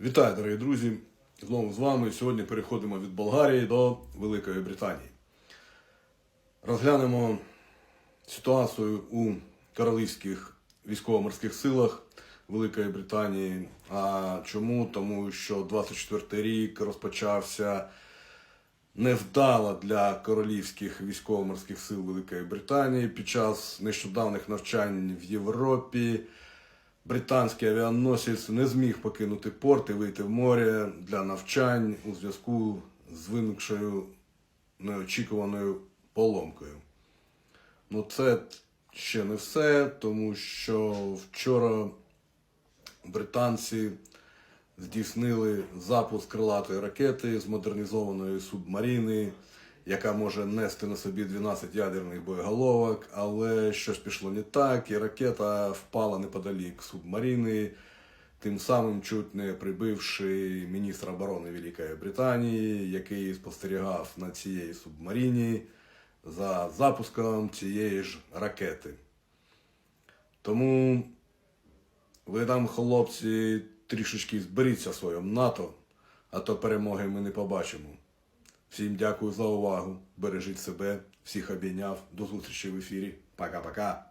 Вітаю, дорогі друзі! Знову з вами. Сьогодні переходимо від Болгарії до Великої Британії. Розглянемо ситуацію у королівських військово-морських силах Великої Британії. А чому? Тому що 24 рік розпочався невдало для королівських військово-морських сил Великої Британії під час нещодавних навчань в Європі. Британський авіаносець не зміг покинути порт і вийти в море для навчань у зв'язку з виникшою неочікуваною поломкою. Ну, це ще не все, тому що вчора британці здійснили запуск крилатої ракети з модернізованої субмарини, яка може нести на собі 12 ядерних боєголовок, але щось пішло не так, і ракета впала неподалік субмарини, тим самим чуть не прибивши міністра оборони Великої Британії, який спостерігав на цієї субмаріні за запуском цієї ж ракети. Тому ви там, хлопці, трішечки зберіться своєму НАТО, а то перемоги ми не побачимо. Всім дякую за увагу. Бережіть себе, всіх обійняв. До зустрічі в ефірі. Пока-пока.